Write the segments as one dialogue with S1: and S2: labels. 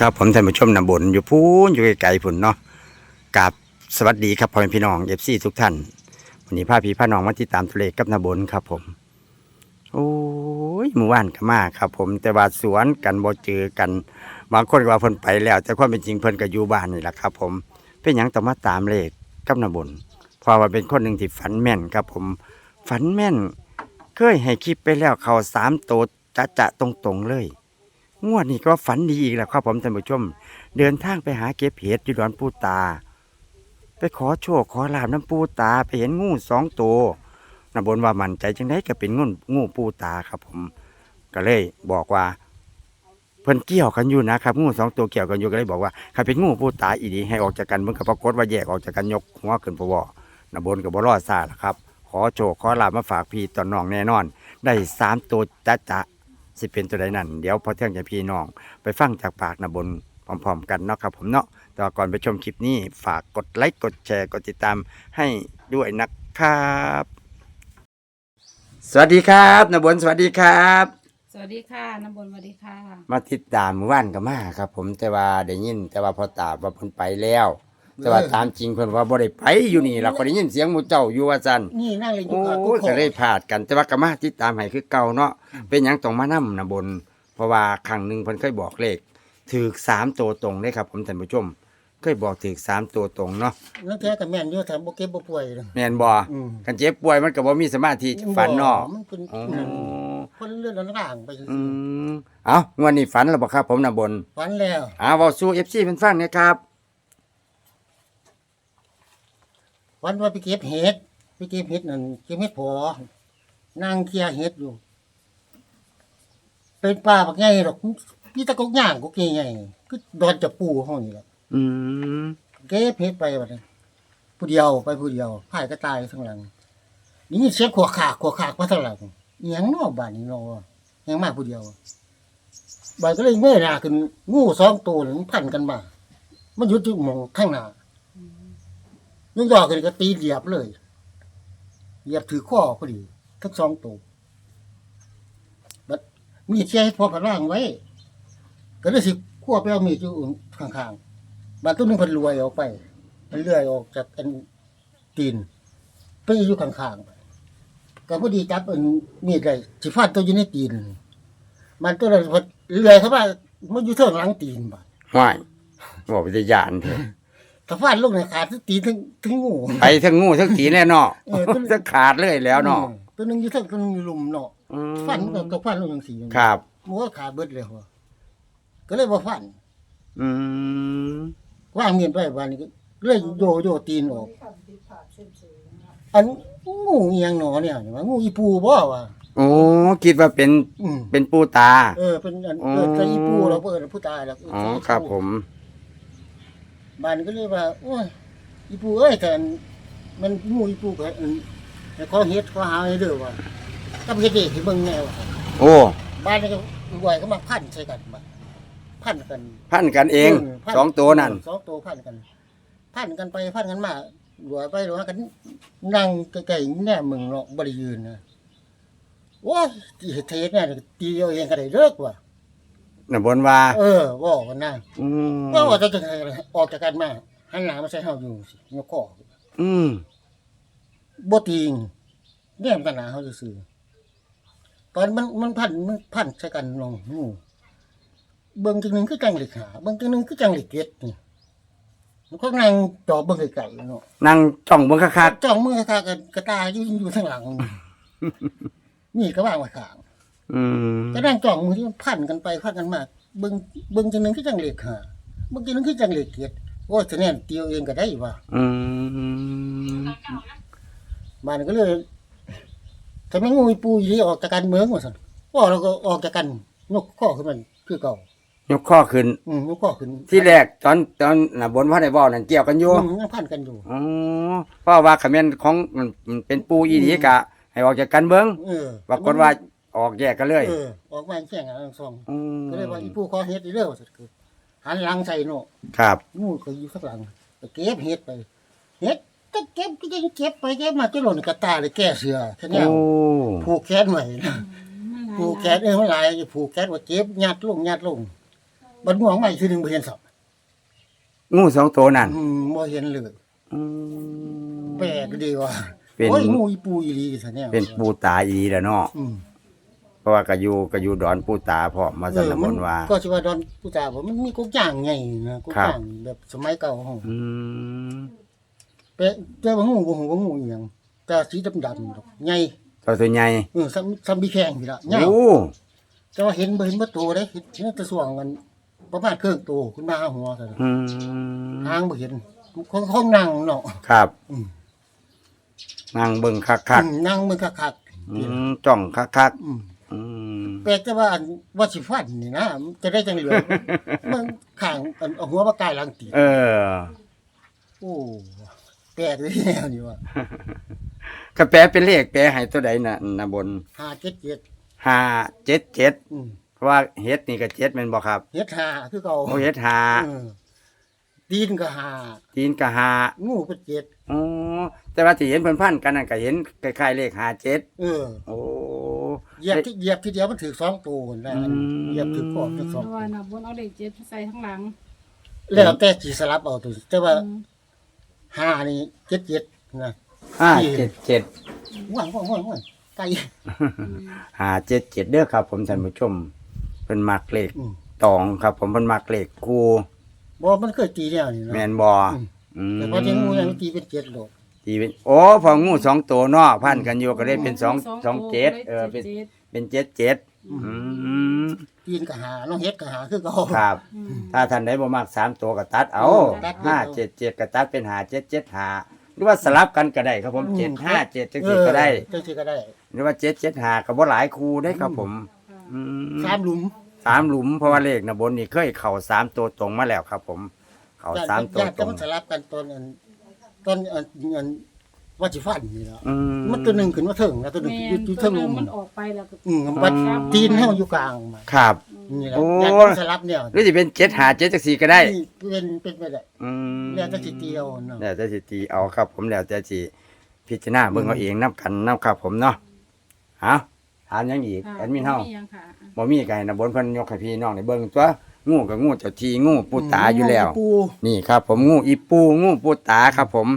S1: ครับผมท่านผู้ชมนำบนอยู่พูนอยู่ไกลๆพุ่นเนาะกับสวัสดีครับพ่อแม่พี่น้องเอฟซีทุกท่านวันนี้พาพี่พาน้องมาติดตามตัวเลขกับนำบนครับ ผม โอ้ยหมู่บ้านก็มาครับ ผมแต่ว่าสวนกันบ่เจอกัน บางคนก็ว่าเพิ่นไปแล้ว แต่ความเป็นจริงเพิ่นก็อยู่บ้านนี่แหละครับ ผมเป็นหยังต้องมาตามเลขกับนำบนเพราะว่าเป็นคนหนึ่งที่ฝันแม่นครับ ผมฝันแม่น เคยให้คลิปไปแล้วเขาสามโตวจะจะตรงๆเลย งวดนี้ก็ฝันดีอีกแล้วครับผมท่านผู้ชม เดินทางไปหาเก็บเห็ดอยู่ดอนปูตา ไปขอโชคขอลาบน้ำปูตาไปเห็นงูสองตัวนำบนว่ามันใจจังได้ก็เป็นงูงูปูตาครับ ผม ก็เลยบอกว่าเพิ่นเกี่ยวกันอยู่นะครับงูสองตัวเกี่ยวกันอยู่ก็เลยบอกว่าใครเป็นงูปูตาอีดีให้ออกจากกันมันก็ปรากฏว่าแยกออกจากกันยกหัวขึ้นพวอนำบนกับบรอดซาละครับ ขอโชคขอลาบมาฝากพี่ตอนน้องแน่นอน ได้สามตัวจะจะ สิเป็นตัวใดนั่นเดี๋ยวพอเที่ยงจะพี่น้อง ไปฟังจากปากนบนพร้อมๆกันเนาะครับผมเนาะแต่ว่าก่อนไปชมคลิปนี้ฝากกดไลค์กดแชร์กดติดตามให้ด้วยนะครับ สวัสดีครับนบนสวัสดีครับ
S2: สวัสดีค่ะน้ำบนสวัสดีค่ะ
S1: มาติดตามหมู่บ้านกับมาครับ ผมแต่ว่าได้ยินแต่ว่าพอตาว่าเพิ่นไปแล้ว แต่ว่าตามจริงเพิ่นว่าบ่ได้ไปอยู่นี่เราก็ได้ยินเสียงหมู่เจ้าอยู่ว่าซั่น
S3: นี่นั่งเลยอยู่
S1: โอ้
S3: กับกุ๊
S1: ย
S3: กขอ
S1: ก็เลยพลาดกันแต่ว่าก็มาติดตามให้คือเก่าเนาะเป็นหยังต้องมานํนะบน เพราะว่าครั้งหนึงเพิ่นเคยบอกเลขถูกสามตัวตรงเลยครับผมท่านผู้ชมเคยบอกถูกสามตัวตรงเนาะ
S3: นั่นแท้กับแม่นอยู่แถมบ่เก็บบ่ป่วยเลย
S1: แม่นบ่
S3: อืม
S1: กันเจ็บป่วยมันก็บ่มีสมาธิฝันเนาะ
S3: มันเป็น
S1: อ๋อ
S3: คนเลือดร่างไป
S1: อืมเอ้างวดนี้ฝันแล้วบ่ครับผมนะบน
S3: ฝันแล้ว
S1: อ่าเว้าสู่ FC เพิ่นฟังหนะครับ
S3: ฝันว่าไปเก็บเห็ดไปเก็บเห็ดนั่นเก็บเห็ดพอนั่งเคลียร์เห็ดอยู่ เป็นป่าบักใหญ่ดอกพี่ตะกกย่างกกใหญ่ๆคือดอนจะปูห้องนี่แหละ
S1: อืม
S3: เก็บเห็ดไปบัดนี้ผู้เดียวไปผู้เดียวพายก็ตายทั้งหลังนี่เสียงขวขากขวขากมาทั้งหลังอิหยังเนอกบ้านนี้เนาะยังมาผู้เดียวบายก็เลยเมื่อหน้าขึ้นงูสองตัวนี่มันพันกันมา มันอยุดที่หมองข้างหน้า นึกยอขึ้นก็ตีเหยียบเลยเหยียบถือข้อพอดีทั้งสองตัวบัดมีเชี่ยให้พอผล่างไว้ ก็เลยสิขั้วไปเอามีดอยู่ข้างๆบาดตัวนึงพันรวยออกไป มันเลื่อยออกจากอันตีนไปอยู่ข้างๆก็พอดีจับอันมีดเลยสิฟาดตัวอยู่ในตีน มันตัวนั้นพอเลื่อยเข้ามามันอยู่เท่าหลังตีนบ่
S1: ห้วยบอกวิทยานเถอะ
S3: ถ้าฟาดลงในขาดทั้งตีนทั้งทั้งงู
S1: ไปทั้งงูทั้งตีแน่เนาะ
S3: เออตัว
S1: ทั้งขาดเลยแล้วเนาะ
S3: ออตัวหนึงอยู่เท่าตัวหนึงอยู่ลุมเนาะ
S1: อืม
S3: ฟันก็ก็ฟันลงจังซี่
S1: ครับ
S3: มันก็ขาดเบิดเลยหัวก็เลยบ่ฟัน
S1: อืม
S3: วางมีดไว้บานนี้ก็เลยโยโยตีนออกอันงูอีหยังหนอเนี่ยนี่ว่างูอีปูบ่วะ
S1: โอ้คิดว่าเป็น
S3: อืม
S1: เป็นปูตา
S3: เออเป็นอัน
S1: อ๋อ
S3: เออแต่อีปูเราเปิดผู้ตายแล้ว
S1: อ๋อครับผม
S3: บ้านก็เลยว่า โอ้ยอีปูเอ้ยแต่อันมันงูอีปูก็อันแต่ขอเฮ็ดขอหาให้เด้อว่าก็เฮ็ดเด้ให้เบิ่งแนว
S1: โอ้
S3: บ้านนี้ก็รวยก็มาพันใส่กันมาพันกัน
S1: พันกันเอง
S3: พั
S1: สองตัวนั่น
S3: สองตัวพันกัน พันกันไปพันกันมารวยไปรวยกันนั่งไกลๆแน่มึงเนาะบ่ได้ยืนนะโอ้ยตีเทศเนี่ยตีเอาเองก็ได้เลิกว่ะ
S1: น่ะบนว่า
S3: เออว่ากันนะ
S1: อืม
S3: ว่าว่าจะจะออกจากกันมาหันหน้ามาใส่เฮาอยู่สิยกคอ
S1: อืม
S3: บ่ติงเนี่ยมันหนาเฮาซื่อๆตอนมันมันพันมันพันใส่กันลงงูเบิ่งจังหนึงคือจังเหล็กหาเบิ่งจังหนึงคือจังเหล็กเก็ดนี่มันก็นั่งจอเบิ่งไกลๆเนาะ
S1: นั่งจ้องเบิ่งคัก
S3: จ้องมือคากันกระตายอยู่อยู่ข้างหลังนี่ก็ว่างไว้ข้าง
S1: ๆ อืม
S3: ก็นั่งจ้องมือที่มันพันกันไปพันกันมาเบิ่งเบิ่งจังหนึงคือจังเหล็กหาเบิ่งจังหนึงคือจังเหล็กเก็ดโอ้ยจะแน่นเตียวเองก็ได้ว่ะ
S1: อืม
S3: มันก็เลยทำไมงูมีปูอยู่ที่ออกจากกันเมืองว่าสันว่าเราก็ออกจากกันยกข้อขึ้นมันคือเก่าย
S1: กข้อขึ้น
S3: อืมยกข้อขึ้น
S1: ที่แรกตอนตอนน่ะบนว่าได้เว้านั่นเกี่ยวกันอยู่
S3: อืมยังพันกันอยู่
S1: อ๋อเพราะว่าคำแม่นของมันมันเป็นปูอีดีกะ ให้ออกจากกันเบิ่ง
S3: เออ
S1: ปรากฏว่า ออกแยกกันเลย
S3: เออออกมาแข่งกันทั้งสอง
S1: อืม
S3: ก็เลยว่าอีปูขอเฮ็ดอีเด้อว่าสันคือหันหลังใส่เนาะ
S1: ครับ
S3: งูก็อยู่ข้างหลังก็เก็บเฮ็ดไปเฮ็ดก็เก็บก็ยังเก็บไปเก็บมาจนหล่นกระตายเลยแก้เสือแค่นี้
S1: โอ้
S3: ผูกแขนไว้นะ ผูกแขนเออมันหลายผูกแขนว่าเก็บยัดลงยัดลงบัดม่วงใหม่คือหนึ่งบ่เห็นสับ
S1: งูสองตัวนั่น
S3: อืมบ่เห็นเลย
S1: อืม
S3: แปลกดีว่ะ
S1: เป็น
S3: โอ้ยงูอีปูอีหลีซะแนว
S1: เป็นปูตาอีแล้วเนาะ
S3: อืม
S1: เพ ราะว่ากระยูกระยูดอนปูตาพร้อมมาสันนบนว่า
S3: ก็สิว่าดอนผู้ตาผมมันมีกุ๊กย่างไงนะกุ๊ก
S1: ครับ
S3: ย่างแบบสมัยเก่าห้อง
S1: อืม
S3: เป๊ะแต่ว่างูบ่ฮู้ว่างูอีหยังแต่สีดำๆดอกใหญ่
S1: ตัวตัวใหญ่
S3: เออซ้ำซ้ำบีแข้งพี่ละยาว
S1: โอ้
S3: แต่ว่าเห็นบ่เห็นบ่โตเด้เห็นเห็นแต่ส่วงกันประมาณครึ่งโตขึ้นมาหาหัวซั่น
S1: อืม
S3: ทางบ่เห็นคงคงนั่งเนาะ
S1: ครับ
S3: อืม
S1: นั่งเบิ่งคักคัก
S3: อืมนั่งมันคัก
S1: ๆอืมจ้องคักคัก
S3: ๆ อืม
S1: ๆอืม
S3: แปลกแต่ว่าอันว่าสิฟันนี่นะมันจะได้จังเหลือ มันข้างอันเอาหัวมากายหลังตี
S1: เออ
S3: โอ้แปลกเลยแนวนี้ว่ะ
S1: กระแปลเป็นเลขแปลให้ตัวใดน่ะนะบน
S3: 577
S1: ห้าเจ็ดเจ็ด
S3: อืม
S1: เพราะว่าเฮ็ดนี่ก็เจ็ดแม่นบ่ครับ
S3: เฮ็ดหาคือเก่า
S1: โอ้เฮ็ดหา
S3: เออตีนก็หา
S1: ตีนก็หา
S3: งูก็เจ็ด
S1: อ๋อแต่ว่าที่เห็นเพิ่นพันกันนั่นก็เห็นคล้ายๆเลขห้าเจ็ด
S3: เออ
S1: โอ้
S3: เหยียบที่เหยียบทีเดียวมันถือสองตัวนะ
S1: อืม
S3: เหยียบถือพร้อมทั้ง
S2: เพ
S3: สอง
S2: ราะว่านับบนเอาเลขเจ็ดใส่ข้างหลัง
S3: แล้วแต่สิสลับเอาตัวแต่ว่า
S2: อืม
S3: หานี่เจ็ดเจ็ดนะ
S1: ห้าเจ็ดเจ็ด
S3: ว่างว่างว่างว่างไกล
S2: อืม
S1: ห้าเจ็ดเจ็ดเด้อครับ ผมท่านผู้ชมเพิ่นมักเลข
S3: อืม
S1: ตองครับ ผมเพิ่นมักเลขคู่
S3: บ่มันเคยตีแนวนี่เนาะ
S1: แม่นบ่
S3: อืม
S1: อืม
S3: แต่พอที่งูยังตีเป็นเจ็ดโลก
S1: ตีเป็นโอ้พองูสองตัวเนาะพันกันอยู่ก็ได้เป็นสองสองเจ็ดเออเป็น
S2: จ็ด
S1: เป็นเจ็ดเจ็ดอืม
S3: ตีนก็หาน้องเฮ็ดก็หาคือเก่า
S1: ครับ
S2: อืม
S1: ถ้าท่านใดบ่มักสามตัวก็ตัดเอา
S3: ตัดเอา
S1: ห้าเจ็ดเจ็ดก็ตัดเป็นห้าเจ็ดเจ็ดห้าหรือว่าสลับกันก็ได้ครับผมเจ็ดห้าเจ็ดจังซี่ก็ได้
S3: เออจังซี่ก็ได้
S1: หรือว่าเจ็ดเจ็ดห้าก็บ่หลายคู่ได้ครับผมอืม
S3: สามหลุม
S1: สามหลุมเพราะว่าเลขนะบนนี่เคยเข่าสามตัวตรงมาแล้วครับ ผม เข่าสามตัว
S3: ญาติ
S1: ตรง
S3: มันสลับกันตอนอัน ตอนอันอันว่าสิฟันนี่เนาะ
S1: อืม
S3: มันตัวหนึงขึ้นมาถึงแล้วตัวหนึง
S2: แม่
S3: อยู่
S2: น
S3: อยู่
S2: ตั
S3: เทิ
S2: ว
S3: ง
S2: ห
S3: ห
S2: นึ
S3: ลุ
S2: ง
S3: ม
S2: มันออกไปแล้วก็
S3: อืมมันตีนให้มันอยู่กลางมา
S1: ครับ
S3: นี่แหละ
S1: โอ้
S3: ญาติมันสลับเนี่ย
S1: หรือจะเป็นเจ็ดหาเจ็ดจังสี่ก็ได้
S3: นี่เป็นเป็นไปได้
S1: อืม
S3: แล้วแต่สิเตียวเนาะ
S1: แล้วแต่สิตีเอาครับ ผมแล้วแต่สิพิจารณาเบิ่งเอาเองนับกันนับครับผมเนาะเอาถามหยังอีก
S2: ค่ะ
S1: แอดมินเฮา
S2: ยังค่ะ
S1: บ่มีไก่นะบนเพิ่นยกให้พี่น้องได้เบิ่งตัว งูกับงูเจ้าทีงูปูตาอยู่แล้ว
S3: ปู
S1: นี่ครับ ผมงูอีปูงูปูตาครับ ผม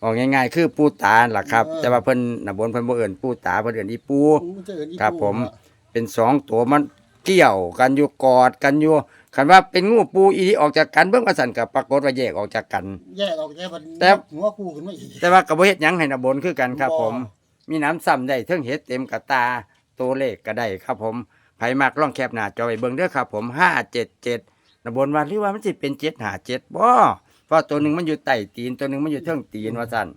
S1: บอกง่ายๆ คือปูตาล่ะครับ แต่ว่าเพิ่นนะบนเพิ่นบ่เอิ้นปูตาเพิ่นเอิ้นอีปู
S3: มันจะเอิ้นอี
S1: ครับ
S3: ปู
S1: ผม
S3: เนาะ
S1: เป็นสองตัวมันเกี่ยวกันอยู่กอดกันอยู่คันว่าเป็นงูปูอีที่ออกจากกันเบิ่งว่าสั่นกับปรากฏว่าแยกออกจากกัน
S3: แยกออกแยกมัน
S1: แต่
S3: หัวปูขึ้นมาอีก
S1: แต่ว่าก็บ่เฮ็ดหยังให้นะบนคือกันครับ
S3: บ่
S1: ผม มีน้ำซ้ำได้เทิงเฮ็ดเต็มกระตาตัวเลขก็ได้ครับผม ไผมักลองแคปหน้าจอไว้เบิ่งเด้อครับผม577นะบนว่าหรือว่ามันสิเป็น757บ่เพราะตัวหนึ่งมันอยู่ใต้ตีนตัวหนึ่งมันอยู่เทิงตีนว่าซั่น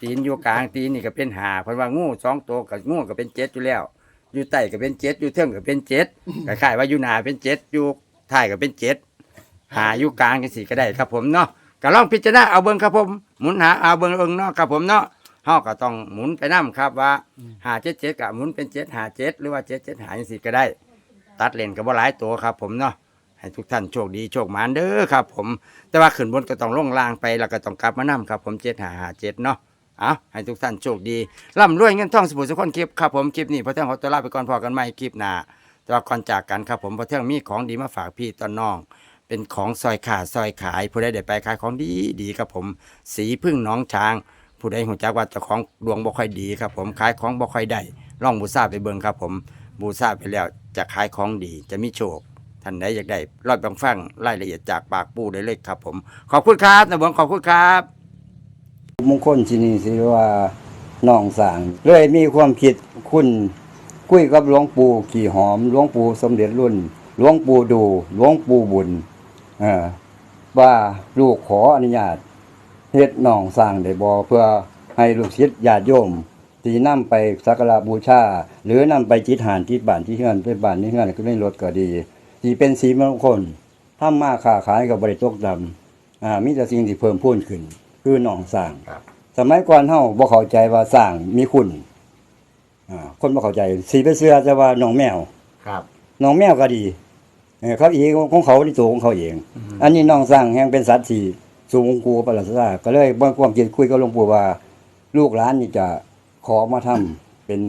S1: ตีนอยู่กลางตีนนี่ก็เป็นหาเพิ่นว่างูสองตัวกับงูก็เป็นเจ็ดอยู่แล้ว อยู่ใต้ก็เป็นเจ็ดอยู่เทิงก็เป็นเจ็ดคล้ายๆว่าอยู่หนาเป็นเจ็ดอยู่ท้ายก็เป็นเจ็ดหาอยู่กลางจังซี่ก็ได้ครับผมเนาะก็ลองพิจารณาเอาเบิ่งครับผมหมุนหาเอาเบิ่งเอิงเนาะครับผมเนาะ เฮาก็ต้องหมุนไปนํครับว่าหาเจ็ดเจ็ดก็หมุนเป็นเจ็ดหาเจ็ดหรือว่าเจ็ดเจ็ดหาจังซี่ก็ได้ ตัดเลนก็บ่หลายตัวครับ ผมเนาะให้ทุกท่านโชคดีโชคหมานเด้อครับ ผม แต่ว่าขึ้นบนก็ต้องลงล่างไปแล้วก็ต้องกลับมานํครับ ผมเจ็ดหาหาเจ็ดเนาะเอาให้ทุกท่านโชคดีร่ำรวยเงินทองสมุทรสุขคนคลิปครับผมคลิปนี้พอเที่ยงขอตัวลาไปก่อนพอกันใหม่คลิปหน้าแต่ว่าก่อนจากกันครับผมพอเที่ยงมีของดีมาฝากพี่ตอนน้อง เป็นของซอยขาซอยขายผู้ใดได้ไปขายของดีดีครับผม สีพึ่งน้องช้าง ผู้ใดหูจักว่าเจ้าของดวงบ่ค่อยดีครับผมขายของบ่ค่อยได้ลองบูซาไปเบิ่งครับ ผมบูซาไปแล้วจะขายของดีจะมีโชคท่านใดอยากได้รอดบังฟังรายละเอียดจากปากปูได้เลยครับ ผม ขอบคุณครับนะบงขอบคุณครับ
S4: มงคลที่นี่สิว่าน้องสางเลยมีความคิดคุณคุยกับหลวงปู่ขี่หอมหลวงปู่สมเด็จรุ่นหลวงปู่ดูหลวงปู่บุญเออว่าลูกขออนุญาต เฮ็ดน้องสร้างได้บ่เพื่อให้ลูกศิษย์ญาติโยมที่นำไปสักการะบูชา หรือนำไปจิตหานที่บ้านที่เฮือนไปบ้านที่เฮือนก็ไม่ลดก็ดีที่เป็นสีมงคลทำมาค้าขายกับบริตกดำอ่ามีแต่สิ่งที่เพิ่มพูนขึ้น คือน้องสร้างสมัยก่อนเฮาบ่เข้าใจว่าสร้างมีคุณอ่าคนบ่เข้าใจสีไปเสื้อจะว่าน้องแมว
S1: ครับ
S4: น้องแมวก็ดีเออเขาเองของเขาที่ตัวของเขาเอง อันนี้น้องสร้างแห่งเป็นสัตว์ที่ สูงกูประหลาดซาก็เลยบ่ความคิดคุยกับหลวงปู่ว่า ลูกหลานนี่จะขอมาทำเป็น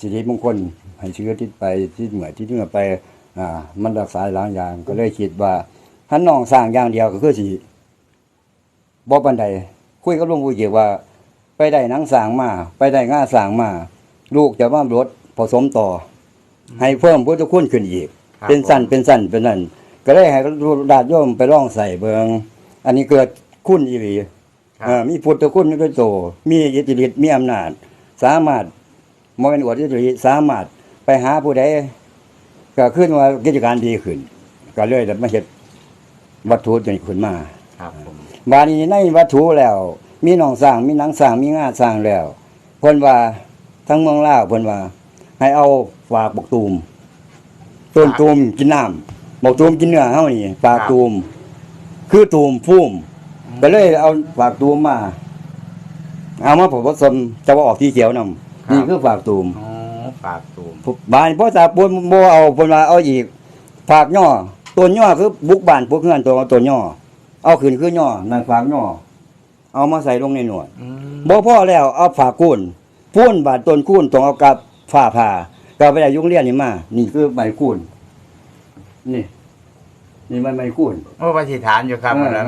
S4: สิริมงคลให้เชื้อที่ไปที่เหนือที่เหนือไปอ่ามันรักษาหลายอย่าง ก็เลยคิดว่าหันน้องสร้างอย่างเดียวก็คือสิบ่ปานใดคุยกับหลวงปู่เกี่ยวว่า ไปได้หนังสร้างมาไปได้ง่าสร้างมาลูกจะมารถผสมต่ออให้เพิ่มพุทธคุณขึ้นอีก
S1: ครับ
S4: เป็นสั้นเป็นสั้นเป็นนั่นก็ได้ให้ดาดโยมไปลองใส่เบิง อันนี้เกิดคุณอีหลี
S1: ครับ
S4: เอ่อมีพุทธคุณในตัวโต มีอิทธิฤทธิ์มีอำนาจ สามารถมเป็นอวดอิทธิฤทธิ์สามารถไปหาผู้ใดก็ขึ้นว่ากิจการดีขึ้น ก็เลยมาเฮ็ดวัตถุจนขึ้นมา
S1: ครับผม
S4: บาดนี้ในวัตถุแล้ว มีหนองสร้างมีหนังสร้างมีงาสร้างแล้วเพิ่นว่าทั้งเมืองลาวเพิ่นว่า ให้เอาฝากบกตูมต้นตูมกินน้ำบกตูมกินเนื้อเฮานี่ฝากตูม คือตูมพุ่มก็เลยเอาฝากตูมมา เอามาผสมจะว่าออกที่เขียวนำนี่คือฝากตูม
S1: อ๋อฝากตูม
S4: บ้านพ่อตาปูนบ่เอาเพิ่นว่าเอาอีกฝากย่อต้นย่อคือบุกบ้านพวกเฮือนตัวต้นย่อเอาขึ้นคือย่อนั่นฝากย่อเอามาใส่ลงในหนวด
S1: อืม
S4: บ่พอแล้วเอาฝากกุ้นพูนบาดต้นกุ้นต้องเอากับฝ้าผ่าก็ไปได้ยุงเรียนนี่มา นี่คือใบกุ้นนี่ นี่มันใบกุ้น
S1: โอ้ปฏิฐานอยู่ครับ
S4: เออ
S1: แล้ว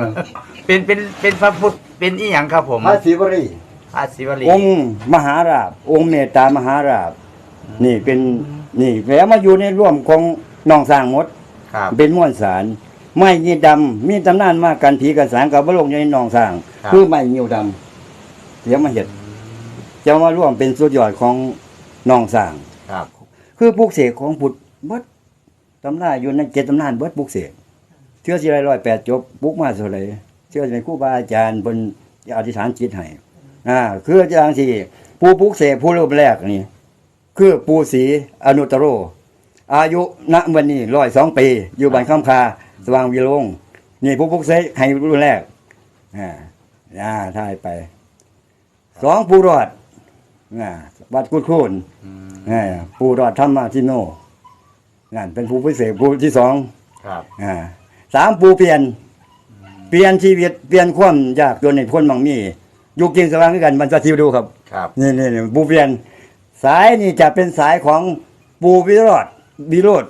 S1: เป็นเป็นเป็นพระพุทธเป็นอีหยังครับผม
S4: พระศิวรี
S1: พระศิวลี
S4: องค์มหาราบ องค์เมตตามหาราบ นี่เป็นนี่แล้วมาอยู่ในร่วมของน้องสร้างหมด
S1: ครับ
S4: เป็นม้วนสาร ไม้ยีดำมีตำนานมากกันผีกันสางกับบลงในหนองสร้าง
S1: ครับ
S4: คือไม้ยิวดำเดี๋ยวมาเห็ดจะมาร่วมเป็นสุดยอดของหนองสร้าง
S1: ครับ
S4: คือปลูกเสกของพุทธเบิดตำราอยู่ในเจ็ดตำนานเบิดปลูกเสก เชื่อสิไรร้อยแปดจบปลูกมาเท่าไหรเชื่อสิเป็นครูบาอาจารย์บนอธิษฐานจิตให้อ่าคืออาจารย์ที่ผู้ปลูกเสกผู้รูปแรกนี่ คือปูศรีอนุตตโร อายุณวันนี้ร้อยสองปี อยู่บ้านคำคา สว่างวิโรงนี่ผู้ปลุกเสกให้รุ่นแรกอ่าอ่าถ่ายไปสองปูรอดอ่าวัดกุดคูน
S1: อืม
S4: อ่าปูรอดธรรมาทิโนนั่นเป็นผู้พิเศษผู้ที่สอง
S1: ครับ
S4: อ่า สามปูเปลี่ยน เปลี่ยนชีวิตเปลี่ยนความยากจนในพ้นบางมีอยู่กินสว่างด้วยกันมันจะทิวดูครับ
S1: ครับ
S4: นี่นี่นี่ปูเปลี่ยน สายนี่จะเป็นสายของปูวิโรธวิโรธ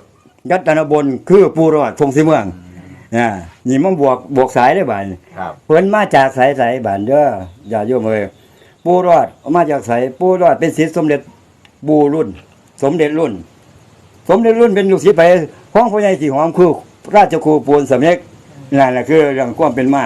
S4: ยัตนบนคือปูรอดทงสีเมืองอ่านี่มันบวกบวกสายได้บ่าย
S1: ครับ
S4: เพิ่นมาจากสายสายบานเด้ออย่าโยมเอ้ยปูรอดมาจากสายปูรอดเป็นศิษย์สมเด็จบูรุ่น สมเด็จรุ่น สมเด็จรุ่นเป็นลูกศิษย์ไปห้องพ่อใหญ่สีหอมคือ ราชครูปูนสำเร็จนั่นแหละคือเรื่องความเป็นมา